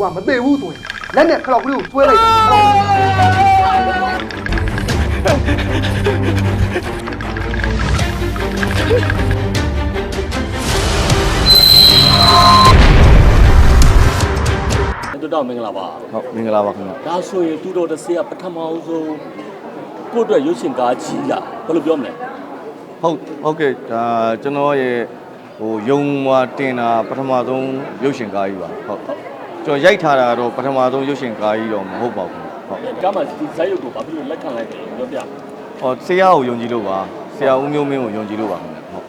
ကမသေးဘူးဆိုရင်လက်နဲ့ခလောက်ကလေးကိုဆွဲလိုက်တယ်ခလောက်တော်တော်မင်္ဂလာပါဟုတ်မင်္ဂလာပါခင်ဗျဒါဆိုရင်တူတော်တစ်စေကပထမအောင်ဆုံးကိုယ့်အတွက်ရုပ်ရှင်ကားကြီးလာဘယ်လိုပြောမလဲဟုတ်ဟုတ်ကဲ့ဒါကျွန်တော်ရဲ့ဟိုယုံမွာတင်တာပထမဆုံးရုပ်ရှင်ကားကြီးပါဟုတ် ကျွန်တော်ရိုက်ထားတာတော့ပထမဆုံးရုပ်ရှင်ကားကြီးတော့မဟုတ်ပါဘူးဟုတ်ကားမှာဒီဇိုင်းရုပ်ကိုဘာဖြစ်လို့လက်ခံလိုက်တယ်ပြောပြဟောဆရာကိုယုံကြည်လို့ပါဆရာဦးမျိုးမင်းကိုယုံကြည်လို့ပါခင်ဗျဟုတ်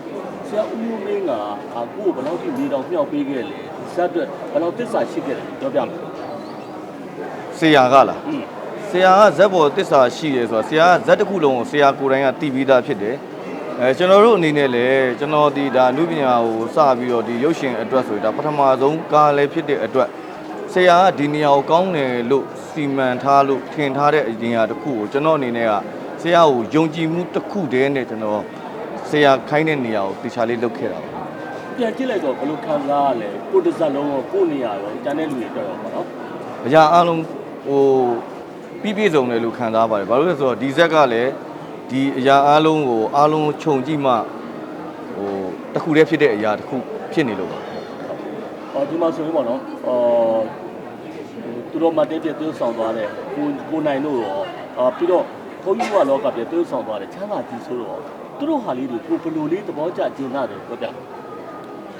ဆရာဦးမျိုးမင်းကအာကိုကိုဘယ်လောက်ထိနေတော်မြောက်ပေးခဲ့လဲဇက်အတွက်ဘယ်လောက်တစ္ဆာရှိခဲ့တယ်ပြောပြမယ်ဆရာကလားอืมဆရာကဇက်ဘော်တစ္ဆာရှိတယ်ဆိုတော့ဆရာကဇက်တစ်ခုလုံးကိုဆရာကိုယ်တိုင်ကတည်ပြီးသားဖြစ်တယ်အဲကျွန်တော်တို့အနေနဲ့လည်းကျွန်တော်ဒီဒါအမှုပညာကိုစပြီးတော့ဒီရုပ်ရှင်အတွက်ဆိုရင်ဒါပထမဆုံးကားလည်းဖြစ်တဲ့အတွက် ဆရာကဒီနေရာကိုကောင်းတယ်လို့စီမံထားလို့ထင်ထားတဲ့အရင်အရာတစ်ခုကိုကျွန်တော်အနေနဲ့ကဆရာကိုယုံကြည်မှုတစ်ခုတည်းနဲ့ကျွန်တော်ဆရာခိုင်းတဲ့နေရာကိုတေချာလေးလုပ်ခဲ့တာပါပြန်ကြည့်လိုက်တော့ဘယ်လိုခံစားရလဲကိုတစ်စက်လုံးရောကိုနေရာရောတန်တဲ့လူတွေတော့ရောပေါ့နော်အရာအလုံးဟိုပြည့်ပြည့်စုံတယ်လို့ခံစားပါတယ်ဘာလို့လဲဆိုတော့ဒီဇက်ကလည်းဒီအရာအလုံးကိုအလုံးခြုံကြည့်မှဟိုတစ်ခုတည်းဖြစ်တဲ့အရာတစ်ခုဖြစ်နေလို့ပါ ဟောဒီမှာဆိုရင်ပေါ့နော်အော်သူတို့မတဲပြသွေးဆောင်သွားတယ်ကိုကိုနိုင်တို့ရောအာပြီးတော့ဘုန်းကြီးကလောကပြသွေးဆောင်သွားတယ်ချမ်းသာကြီးဆိုတော့သူတို့ဟာလေးတွေကိုဘယ်လိုလေးသဘောကျကျင်လာတယ်ပြောပြဒါ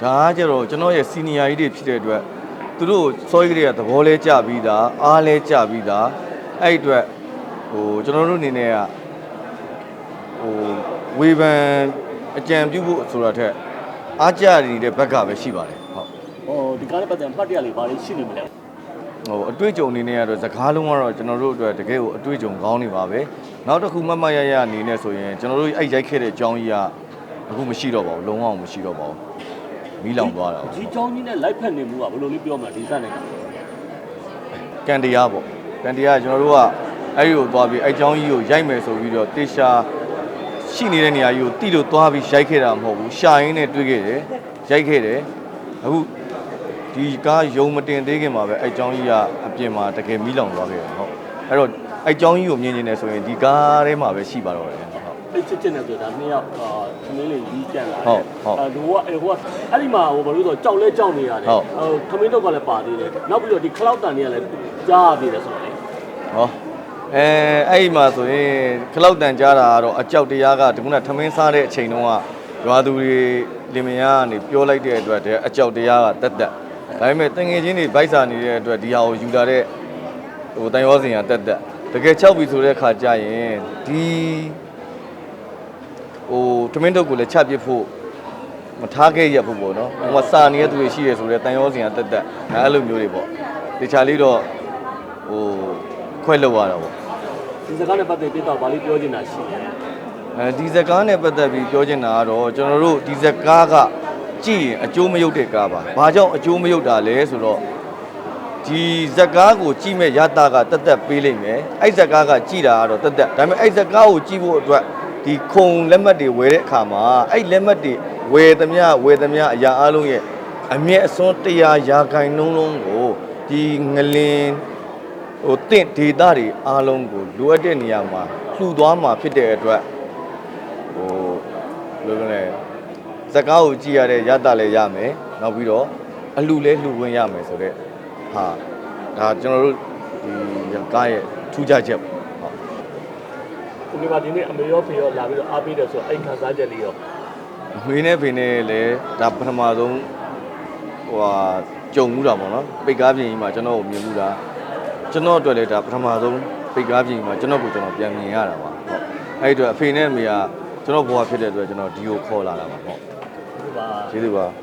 ကကြတော့ကျွန်တော်ရဲ့စီနီယာကြီးတွေဖြစ်တဲ့အတွက်သူတို့စောကြီးတွေကသဘောလဲကြပြီးသားအားလဲကြပြီးသားအဲ့ဒီအတွက်ဟိုကျွန်တော်တို့အနေနဲ့ကဟိုဝေဖန်အကြံပြုဖို့ဆိုတာထက်အားကြနေတဲ့ဘက်ကပဲရှိပါတယ်ဟုတ် ဟိုဒီကားနဲ့ပတ်သက်မှတ်တရလေးဘာတွေရှိနေမလဲဟိုအတွေ့အကြုံအနေနဲ့ကတော့စကားလုံးကတော့ကျွန်တော်တို့အတွက်တကယ်ကိုအတွေ့အကြုံကောင်းနေပါပဲနောက်တစ်ခုမှတ်မှတ်ရရအနေနဲ့ဆိုရင်ကျွန်တော်တို့အဲ့ရိုက်ခဲ့တဲ့အကြောင်းကြီးကအခုမရှိတော့ပါဘူးလုံးဝမရှိတော့ပါဘူးမီးလောင်သွားတာဒီအကြောင်းကြီးနဲ့ live ဖက်နေမှုကဘယ်လိုလေးပြောမှဒီစနဲ့ကန်တရားပေါ့ကန်တရားကျွန်တော်တို့ကအဲ့ဒီကိုသွားပြီးအဲ့အကြောင်းကြီးကိုရိုက်မယ်ဆိုပြီးတော့တေရှာရှိနေတဲ့နေရာကြီးကိုတိလို့သွားပြီးရိုက်ခဲ့တာမဟုတ်ဘူးရှာရင်းနဲ့တွေ့ခဲ့တယ်ရိုက်ခဲ့တယ်အခု ဒီကားယုံမတင်သေးခင်မှာပဲအဲ့အကြောင်းကြီးကအပြင်မှာတကယ်မီးလောင်သွားခဲ့တယ်ဟုတ်အဲ့တော့အဲ့အကြောင်းကြီးကိုမြင်နေတယ်ဆိုရင်ဒီကားထဲမှာပဲရှိပါတော့တယ်ဟုတ်အိတ်ချစ်ချစ်နဲ့ဆိုတာနှစ်ယောက်အာသမင်းလေးကြီးကြံလာဟုတ်ဟုတ်အာဟိုကအဲဟိုကအဲ့ဒီမှာဟိုဘာလို့ဆိုတော့ကြောက်လဲကြောက်နေရတယ်ဟုတ်ဟိုသမင်းတော့ကလည်းပါသေးတယ်နောက်ပြီးတော့ဒီ cloud တန်တွေကလည်းကြားရသေးတယ်ဆိုတော့လေဟောအဲအဲ့ဒီမှာဆိုရင်ခလောက်တန်ကြားတာကတော့အကြောက်တရားကဒီခုနထမင်းစားတဲ့အချိန်တုန်းကရွာသူတွေလင်မယားကနေပြောလိုက်တဲ့အတွက်တည်းအကြောက်တရားကတက်တက် ဒါပေမဲ့တငယ်ချင်းတွေဗိုက်စာနေတဲ့အတွက်ဒီဟာကိုယူလာတဲ့ဟိုတန်ရောစင်ကတက်တက်တကယ်၆ပြီဆိုတဲ့ခါကျရင်ဒီဟိုထမင်းတုပ်ကိုလည်းချပစ်ဖို့မထားခဲ့ရဖို့ပေါ့နော်ဟိုမှာစာနေတဲ့သူတွေရှိရဆိုတဲ့တန်ရောစင်ကတက်တက်အဲအဲ့လိုမျိုးတွေပေါ့တခြားလေးတော့ဟိုခွဲလောက်ရတာပေါ့ဒီစကားနဲ့ပတ်သက်ပြီးတော့ဘာလေးပြောချင်တာရှိတယ်အဲဒီဇကားနဲ့ပတ်သက်ပြီးပြောချင်တာကတော့ကျွန်တော်တို့ဒီဇကားက ကြည့်ရင်အကျိုးမရုပ်တဲ့ကားပါ။ဘာကြောင့်အကျိုးမရုပ်တာလဲဆိုတော့ဒီဇကားကိုကြည့်မဲ့ရတာကတက်တက်ပေးလိုက်မယ်။အဲ့ဇကားကကြည့်တာကတော့တက်တက်။ဒါပေမဲ့အဲ့ဇကားကိုကြည့်ဖို့အတွက်ဒီခုံလက်မှတ်တွေဝယ်တဲ့အခါမှာအဲ့လက်မှတ်တွေဝယ်သမျှဝယ်သမျှအရာအလုံးရဲ့အမျက်အစွန်းတရားရာခိုင်နှုန်းလုံးကိုဒီငလင်ဟိုတင့်ဒေတာတွေအားလုံးကိုလိုအပ်တဲ့နေရာမှာလှူသွားမှာဖြစ်တဲ့အတွက်ဟိုဘယ်လိုလဲ ဇကားကိုကြည့်ရတဲ့ရတာလည်းရမယ်နောက်ပြီးတော့အလှလည်းလှဝင်ရမယ်ဆိုတော့ဟာဒါကျွန်တော်တို့ဒီကားရဲ့ထူးခြားချက်ပေါ့ဟုတ်ဒီမှာဒီနေ့အမေရောဖေရောလာပြီးတော့အားပေးတယ်ဆိုတော့အဲ့ခံစားချက်လေးရောအမေနဲ့ဖေနဲ့လည်းဒါပထမဆုံးဟိုဟာကြုံမှုတာပေါ့နော်ပိတ်ကားပြင်ကြီးမှာကျွန်တော်ကိုမြင်မှုတာကျွန်တော်အတွက်လည်းဒါပထမဆုံးပိတ်ကားပြင်ကြီးမှာကျွန်တော်ကိုကျွန်တော်ပြန်မြင်ရတာပါဟုတ်အဲ့ဒီအတွက်အဖေနဲ့အမေကကျွန်တော်ဘဝဖြစ်တဲ့အတွက်ကျွန်တော်ဒီကိုခေါ်လာတာပါဟုတ် ဒီပါကျေးဇူးပါ